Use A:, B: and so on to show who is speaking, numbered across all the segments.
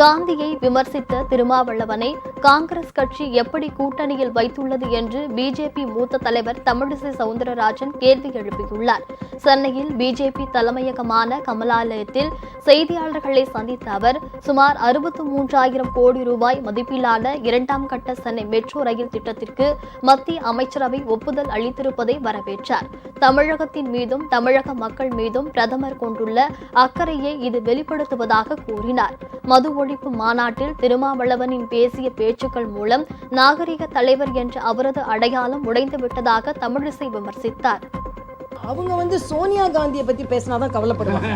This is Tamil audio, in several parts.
A: காந்தியை விமர்சித்த திருமாவளவனை காங்கிரஸ் கட்சி எப்படி கூட்டணியில் வைத்துள்ளது என்று பிஜேபி மூத்த தலைவர் தமிழிசை சவுந்தரராஜன் கேள்வி எழுப்பியுள்ளார். சென்னையில் பிஜேபி தலைமையகமான கமலாலயத்தில் செய்தியாளர்களை சந்தித்த அவர் சுமார் அறுபத்து மூன்றாயிரம் கோடி ரூபாய் மதிப்பிலான இரண்டாம் கட்ட சென்னை மெட்ரோ ரயில் திட்டத்திற்கு மத்திய அமைச்சரவை ஒப்புதல் அளித்திருப்பதை வரவேற்றார். தமிழகத்தின் மீதும் தமிழக மக்கள் மீதும் பிரதமர் கொண்டுள்ள அக்கறையை இது வெளிப்படுத்துவதாக கூறினார். மது ஒழிப்பு மாநாட்டில் திருமாவளவனின் பேசிய பேச்சுக்கள் மூலம் நாகரிக தலைவர் என்ற அவரது அடையாளம் உடைந்து விட்டதாக தமிழிசை விமர்சித்தார்.
B: அவங்க வந்து சோனியா காந்தியை பத்தி பேசினாதான் கவலைப்படுவாங்க.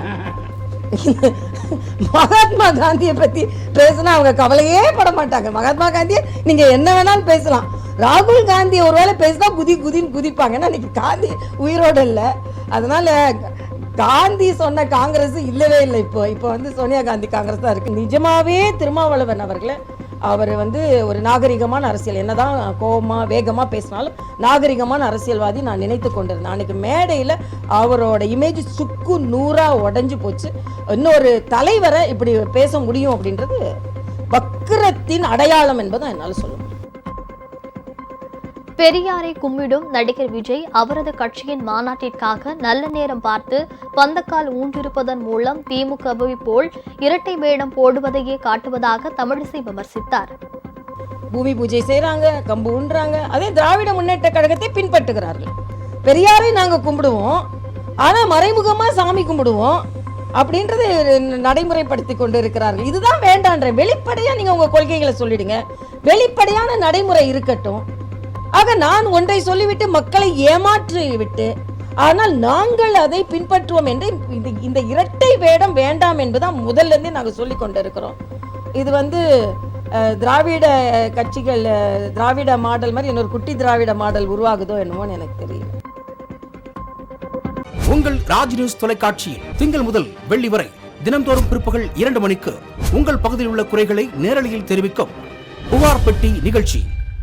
B: மகாத்மா காந்தியை பத்தி பேசினா அவங்க கவலையே பட மாட்டாங்க. மகாத்மா காந்தியை நீங்க என்ன வேணாலும் பேசலாம். ராகுல் காந்தி ஒருவேளை பேசினா குதி குதின்னு குதிப்பாங்க. ஏன்னா இன்னைக்கு காந்தி உயிரோடு இல்லை. அதனால காந்தி சொன்ன காங்கிரஸ் இல்லவே இல்லை. இப்போ இப்போ வந்து சோனியா காந்தி காங்கிரஸ் தான் இருக்கு. நிஜமாவே திருமாவளவன் அவர்களை அவர் வந்து ஒரு நாகரிகமான அரசியல். என்னதான் கோபமா வேகமா பேசினாலும் நாகரிகமான அரசியல்வாதி நான் நினைத்து கொண்டிருந்தேன். அன்னைக்கு மேடையில் அவரோட இமேஜ் சுக்கு நூறா உடஞ்சு போச்சு. இன்னொரு தலைவரை இப்படி பேச முடியும் அப்படின்றது வக்கரத்தின் அடையாளம் என்பதை என்னால் சொல்லுவேன்
A: பெரியாரை கும்பிடும் நடிகர் விஜய் அவரது கட்சியின் மாநாட்டிற்காக நல்ல நேரம் பார்த்து பந்தக்கால் ஊன்றிருப்பதன் மூலம் திமுகவை போல் இரட்டை வேடம் போடுவதையே காட்டுவதாக தமிழிசை விமர்சித்தார்.
B: பூமி பூஜை செய்கிறாங்க கம்பு ஊன்றாங்க அதே திராவிட முன்னேற்ற கழகத்தை பின்பற்றுகிறார்கள். பெரியாரை நாங்கள் கும்பிடுவோம் ஆனால் மறைமுகமாக சாமி கும்பிடுவோம் அப்படின்றது நடைமுறைப்படுத்தி கொண்டு இருக்கிறார்கள் இதுதான் வேண்டான்ற வெளிப்படையாக நீங்கள் உங்கள் கொள்கைகளை சொல்லிடுங்க. வெளிப்படையான நடைமுறை இருக்கட்டும். ஆக நான் ஒன்றை சொல்லிவிட்டு மக்களை ஏமாற்றிவிட்டு ஆனால் நாங்கள் அதை பின்பற்றுவோம் என்று இந்த இந்த இரட்டை வேடம் வேண்டாம் என்பதான் முதல்ல இருந்தே நாங்கள் சொல்லி கொண்டிருக்கிறோம். இது வந்து திராவிட கட்சிகள் திராவிட மாடல் மாதிரி இன்னொரு குட்டி திராவிட மாடல் உருவாகுதோ என்னமோன்னு எனக்கு தெரியல.
C: உங்கள் ராஜ் நியூஸ் தொலைக்காட்சியில் திங்கள் முதல் வெள்ளி வரை தினம்தோறும் பிற்பகல் இரண்டு மணிக்கு உங்கள் பகுதியில் உள்ள குறைகளை நேரலையில் தெரிவிக்கும் புகார் பெட்டி நிகழ்ச்சி.